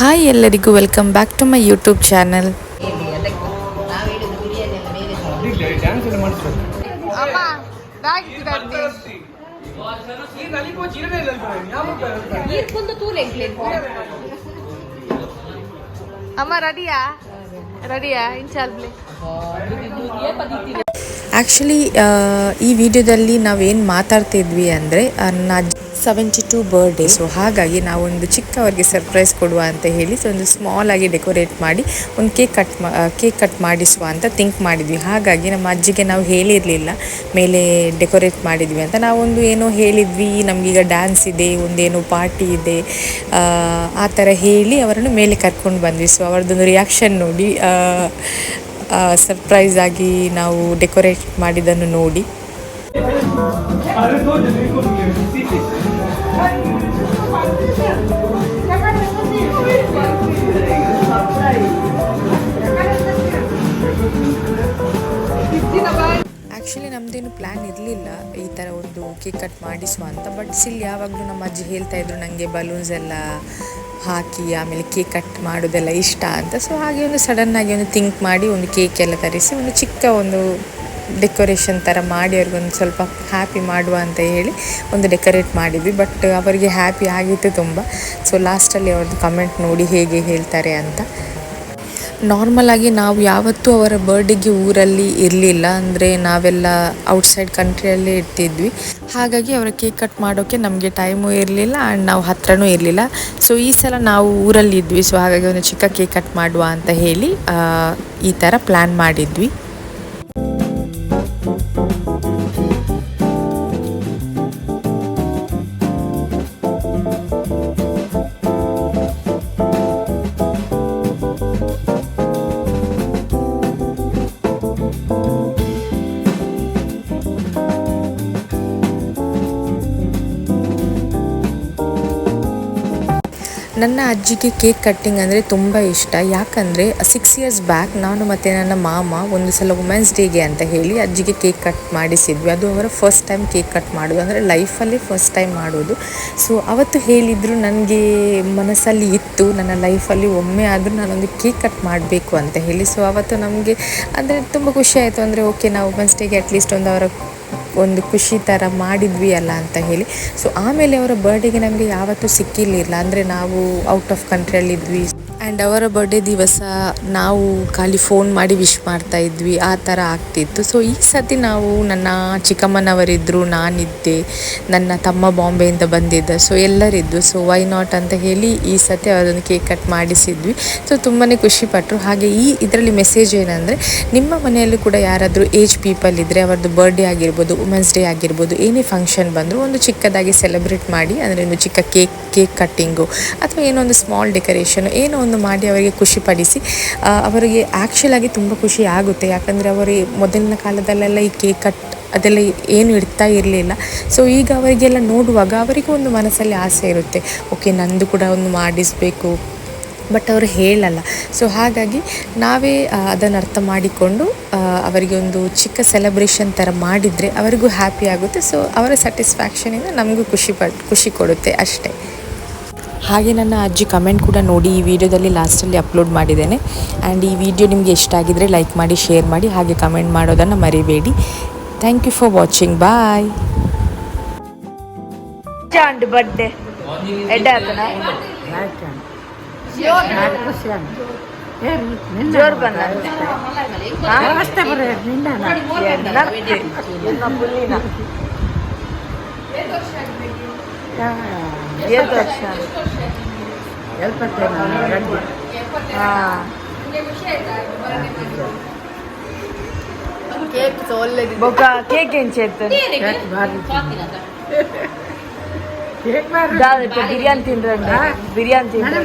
Hi ಎಲ್ಲರಿಗೂ welcome back to my YouTube channel ಅಮ್ಮ ರೆಡಿಯಾ ರೆಡಿಯಾ ಇನ್ಶಾಲ್ಬ್ಲೆ ಆ್ಯಕ್ಚುಲಿ ಈ ವಿಡಿಯೋದಲ್ಲಿ ನಾವೇನು ಮಾತಾಡ್ತಿದ್ವಿ ಅಂದರೆ ನನ್ನ ಸೆವೆಂಟಿ ಟು ಬರ್ಡೇ ಸೊ ಹಾಗಾಗಿ ನಾವೊಂದು ಚಿಕ್ಕವರಿಗೆ ಸರ್ಪ್ರೈಸ್ ಕೊಡುವ ಅಂತ ಹೇಳಿ ಸೊ ಒಂದು ಸ್ಮಾಲ್ ಆಗಿ ಡೆಕೋರೇಟ್ ಮಾಡಿ, ಒಂದು ಕೇಕ್ ಕಟ್ ಕೇಕ್ ಕಟ್ ಮಾಡಿಸುವ ಅಂತ ಥಿಂಕ್ ಮಾಡಿದ್ವಿ. ಹಾಗಾಗಿ ನಮ್ಮ ಅಜ್ಜಿಗೆ ನಾವು ಹೇಳಿರಲಿಲ್ಲ, ಮೇಲೆ ಡೆಕೋರೇಟ್ ಮಾಡಿದ್ವಿ ಅಂತ. ನಾವೊಂದು ಏನೋ ಹೇಳಿದ್ವಿ, ನಮಗೀಗ ಡ್ಯಾನ್ಸ್ ಇದೆ, ಒಂದೇನೋ ಪಾರ್ಟಿ ಇದೆ, ಆ ಥರ ಹೇಳಿ ಅವರನ್ನು ಮೇಲೆ ಕರ್ಕೊಂಡು ಬಂದ್ವಿ. ಸೊ ಅವರದ್ದೊಂದು ರಿಯಾಕ್ಷನ್ ನೋಡಿ ಸರ್ಪ್ರೈಸ್ ಆಗಿ ನಾವು ಡೆಕೋರೇಟ್ ಮಾಡಿದ್ದನ್ನು ನೋಡಿ. ನಮ್ಮದೇನು ಪ್ಲ್ಯಾನ್ ಇರಲಿಲ್ಲ ಈ ಥರ ಒಂದು ಕೇಕ್ ಕಟ್ ಮಾಡಿಸುವ ಅಂತ. ಬಟ್ ಸ್ಟಿಲ್ ಯಾವಾಗಲೂ ನಮ್ಮ ಅಜ್ಜಿ ಹೇಳ್ತಾ ಇದ್ರು ನನಗೆ ಬಲೂನ್ಸ್ ಎಲ್ಲ ಹಾಕಿ ಆಮೇಲೆ ಕೇಕ್ ಕಟ್ ಮಾಡೋದೆಲ್ಲ ಇಷ್ಟ ಅಂತ. ಸೊ ಹಾಗೆ ಒಂದು ಸಡನ್ನಾಗಿ ಒಂದು ಥಿಂಕ್ ಮಾಡಿ ಒಂದು ಕೇಕ್ ಎಲ್ಲ ತರಿಸಿ ಒಂದು ಚಿಕ್ಕ ಒಂದು ಡೆಕೋರೇಷನ್ ಥರ ಮಾಡಿ ಅವ್ರಿಗೊಂದು ಸ್ವಲ್ಪ ಹ್ಯಾಪಿ ಮಾಡುವ ಅಂತ ಹೇಳಿ ಒಂದು ಡೆಕೋರೇಟ್ ಮಾಡಿದ್ವಿ. ಬಟ್ ಅವರಿಗೆ ಹ್ಯಾಪಿ ಆಗಿತ್ತು ತುಂಬ. ಸೊ ಲಾಸ್ಟಲ್ಲಿ ಅವ್ರದ್ದು ಕಮೆಂಟ್ ನೋಡಿ ಹೇಗೆ ಹೇಳ್ತಾರೆ ಅಂತ. ನಾರ್ಮಲ್ ಆಗಿ ನಾವು ಯಾವತ್ತೂ ಅವರ ಬರ್ಡೇಗೆ ಊರಲ್ಲಿ ಇರಲಿಲ್ಲ. ಅಂದರೆ ನಾವೆಲ್ಲ ಔಟ್ಸೈಡ್ ಕಂಟ್ರಿಯಲ್ಲೇ ಇರ್ತಿದ್ವಿ. ಹಾಗಾಗಿ ಅವರ ಕೇಕ್ ಕಟ್ ಮಾಡೋಕ್ಕೆ ನಮಗೆ ಟೈಮು ಇರಲಿಲ್ಲ ಆ್ಯಂಡ್ ನಾವು ಹತ್ರನೂ ಇರಲಿಲ್ಲ. ಸೊ ಈ ಸಲ ನಾವು ಊರಲ್ಲಿ ಇದ್ವಿ. ಸೊ ಹಾಗಾಗಿ ಒಂದು ಚಿಕ್ಕ ಕೇಕ್ ಕಟ್ ಮಾಡುವ ಅಂತ ಹೇಳಿ ಈ ಥರ ಪ್ಲ್ಯಾನ್ ಮಾಡಿದ್ವಿ. ನನ್ನ ಅಜ್ಜಿಗೆ ಕೇಕ್ ಕಟ್ಟಿಂಗ್ ಅಂದರೆ ತುಂಬ ಇಷ್ಟ. ಯಾಕಂದರೆ ಸಿಕ್ಸ್ ಇಯರ್ಸ್ ಬ್ಯಾಕ್ ನಾನು ಮತ್ತು ನನ್ನ ಮಾಮ ಒಂದು ಸಲ ವುಮೆನ್ಸ್ ಡೇಗೆ ಅಂತ ಹೇಳಿ ಅಜ್ಜಿಗೆ ಕೇಕ್ ಕಟ್ ಮಾಡಿಸಿದ್ವಿ. ಅದು ಅವರ ಫಸ್ಟ್ ಟೈಮ್ ಕೇಕ್ ಕಟ್ ಮಾಡೋದು. ಅಂದರೆ ಲೈಫಲ್ಲಿ ಫಸ್ಟ್ ಟೈಮ್ ಮಾಡೋದು. ಸೊ ಅವತ್ತು ಹೇಳಿದರು ನನಗೆ ಮನಸ್ಸಲ್ಲಿ ಇತ್ತು. ನನ್ನ ಲೈಫಲ್ಲಿ ಒಮ್ಮೆ ಆದರೂ ನಾನೊಂದು ಕೇಕ್ ಕಟ್ ಮಾಡಬೇಕು ಅಂತ ಹೇಳಿ. ಸೊ ಅವತ್ತು ನಮಗೆ ಅಂದರೆ ತುಂಬ ಖುಷಿ ಆಯಿತು. ಅಂದರೆ ಓಕೆ ನಾವು ವುಮೆನ್ಸ್ ಡೇಗೆ ಅಟ್ಲೀಸ್ಟ್ ಒಂದು ಅವರ ಒಂದು ಖುಷಿ ಥರ ಮಾಡಿದ್ವಿ ಅಲ್ಲ ಅಂತ ಹೇಳಿ. ಸೊ ಆಮೇಲೆ ಅವರ ಬರ್ಡೇಗೆ ನಮಗೆ ಯಾವತ್ತೂ ಸಿಕ್ಕಿರಲಿಲ್ಲ. ಅಂದರೆ ನಾವು ಔಟ್ ಆಫ್ ಕಂಟ್ರಿಯಲ್ಲಿದ್ವಿ ಆ್ಯಂಡ್ ಅವರ ಬರ್ಡೇ ದಿವಸ ನಾವು ಖಾಲಿ ಫೋನ್ ಮಾಡಿ ವಿಶ್ ಮಾಡ್ತಾ ಇದ್ವಿ. ಆ ಥರ ಆಗ್ತಿತ್ತು. ಸೊ ಈ ಸತಿ ನಾವು ನನ್ನ ಚಿಕ್ಕಮ್ಮನವರಿದ್ದರು ನಾನಿದ್ದೆ, ನನ್ನ ತಮ್ಮ ಬಾಂಬೆಯಿಂದ ಬಂದಿದ್ದ ಸೊ ಎಲ್ಲರಿದ್ದು ಸೊ ವೈ ನಾಟ್ ಅಂತ ಹೇಳಿ ಈ ಸತಿ ಅವರೊಂದು ಕೇಕ್ ಕಟ್ ಮಾಡಿಸಿದ್ವಿ. ಸೊ ತುಂಬಾ ಖುಷಿಪಟ್ಟರು ಹಾಗೆ ಈ ಇದರಲ್ಲಿ ಮೆಸೇಜ್ ಏನಂದರೆ, ನಿಮ್ಮ ಮನೆಯಲ್ಲೂ ಕೂಡ ಯಾರಾದರೂ ಏಜ್ ಪೀಪಲ್ ಇದ್ದರೆ ಅವ್ರದ್ದು ಬರ್ಡೇ ಆಗಿರ್ಬೋದು ವುಮೆನ್ಸ್ ಡೇ ಆಗಿರ್ಬೋದು, ಏನೇ ಫಂಕ್ಷನ್ ಬಂದರೂ ಒಂದು ಚಿಕ್ಕದಾಗಿ ಸೆಲೆಬ್ರೇಟ್ ಮಾಡಿ, ಅಂದರೆ ಒಂದು ಚಿಕ್ಕ ಕೇಕ್ ಕೇಕ್ ಕಟ್ಟಿಂಗು ಅಥವಾ ಏನೋ ಒಂದು ಸ್ಮಾಲ್ ಡೆಕೋರೇಷನು ಏನೋ ಒಂದು ಮಾಡಿ ಅವರಿಗೆ ಖುಷಿಪಡಿಸಿ ಅವರಿಗೆ ಆ್ಯಕ್ಚುಲಾಗಿ ತುಂಬ ಖುಷಿ ಆಗುತ್ತೆ. ಯಾಕಂದರೆ ಅವರು ಮೊದಲಿನ ಕಾಲದಲ್ಲೆಲ್ಲ ಈ ಕೇಕ್ ಕಟ್ ಅದೆಲ್ಲ ಏನು ಇಡ್ತಾ ಇರಲಿಲ್ಲ. ಸೊ ಈಗ ಅವರಿಗೆಲ್ಲ ನೋಡುವಾಗ ಅವರಿಗೂ ಒಂದು ಮನಸ್ಸಲ್ಲಿ ಆಸೆ ಇರುತ್ತೆ. ಓಕೆ ನಂದು ಕೂಡ ಒಂದು ಮಾಡಿಸಬೇಕು. ಬಟ್ ಅವರು ಹೇಳಲ್ಲ. ಸೊ ಹಾಗಾಗಿ ನಾವೇ ಅದನ್ನು ಅರ್ಥ ಮಾಡಿಕೊಂಡು ಅವರಿಗೆ ಒಂದು ಚಿಕ್ಕ ಸೆಲೆಬ್ರೇಷನ್ ಥರ ಮಾಡಿದರೆ ಅವರಿಗೂ ಹ್ಯಾಪಿ ಆಗುತ್ತೆ. ಸೊ ಅವರ ಸ್ಯಾಟಿಸ್ಫ್ಯಾಕ್ಷನಿಂದ ನಮಗೂ ಖುಷಿ ಪಟ್ ಖುಷಿ ಕೊಡುತ್ತೆ ಅಷ್ಟೇ. ಹಾಗೆ ನನ್ನ ಅಜ್ಜಿ ಕಮೆಂಟ್ ಕೂಡ ನೋಡಿ ಈ ವಿಡಿಯೋದಲ್ಲಿ ಲಾಸ್ಟಲ್ಲಿ ಅಪ್ಲೋಡ್ ಮಾಡಿದ್ದೇನೆ. ಆ್ಯಂಡ್ ಈ ವಿಡಿಯೋ ನಿಮಗೆ ಇಷ್ಟ ಆಗಿದರೆ ಲೈಕ್ ಮಾಡಿ ಶೇರ್ ಮಾಡಿ ಹಾಗೆ ಕಮೆಂಟ್ ಮಾಡೋದನ್ನು ಮರಿಬೇಡಿ. Thank you for watching bye ಚಾಂಡ್ birthday cake ಒಳ್ಳೆದು ಬೊಕ್ಕ ಕೇಕ್ ಏನ್ ಚೇರ್ತದೆ ಬಿರಿಯಾನಿ ತಿಂದ್ರೆ ಬಿರಿಯಾನಿ ತಿಂದ್ರೆ